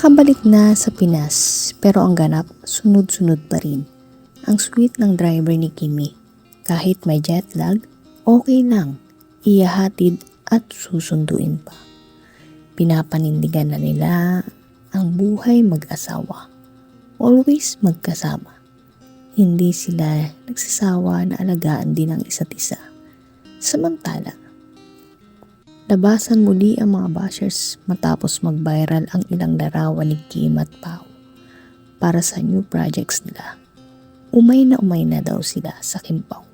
Nakabalik na sa Pinas pero ang ganap sunod-sunod pa rin. Ang sweet ng driver ni Kimi. Kahit may jet lag, okay lang. Iyahatid at susunduin pa. Pinapanindigan na nila ang buhay mag-asawa. Always magkasama. Hindi sila nagsasawa na alagaan din ang isa't isa. Samantala, Labasan muli ang mga bashers matapos mag-viral ang ilang larawan ni Kim at Pao para sa new projects nila. Umay na umay na daw sila sa Kimpaw.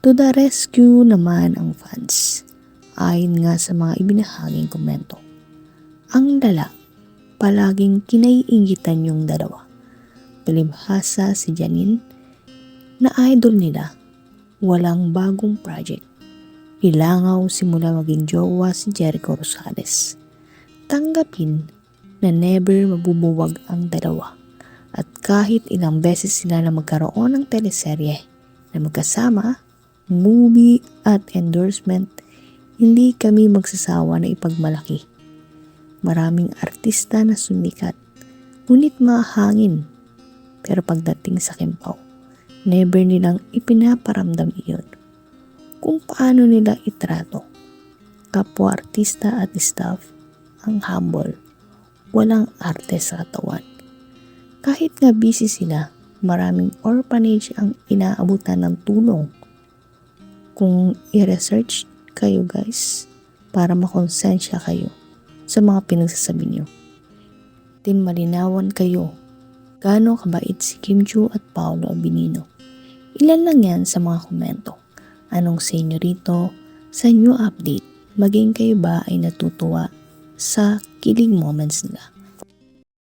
To the rescue naman ang fans. Ayon nga sa mga ibinahaging komento. Ang lala, palaging kinaiingitan yung dalawa. Palibhasa si Janine na idol nila. Walang bagong project Ilangaw simula maging jowa si Jericho Rosales. Tanggapin na never mabubuwag ang dalawa at kahit ilang beses sila na magkaroon ng teleserye na magkasama, movie at endorsement, hindi kami magsasawa na ipagmalaki. Maraming artista na sumikat, ngunit mahangin. Pero pagdating sa Kimpaw, never nilang ipinaparamdam iyon kung paano nila itrato. Kapwa artista at staff ang humble, walang arte sa katawan. Kahit nga busy sila, maraming orphanage ang inaabutan ng tulong. Kung i-research kayo guys, para makonsensya kayo sa mga pinagsasabi niyo. Tin malinawan kayo gaano kabait si Kim Chu at Paolo Abinino. Ilan lang yan sa mga komento. Anong sa inyo rito? Sa new update, maging kayo ba ay natutuwa sa kilig moments nila?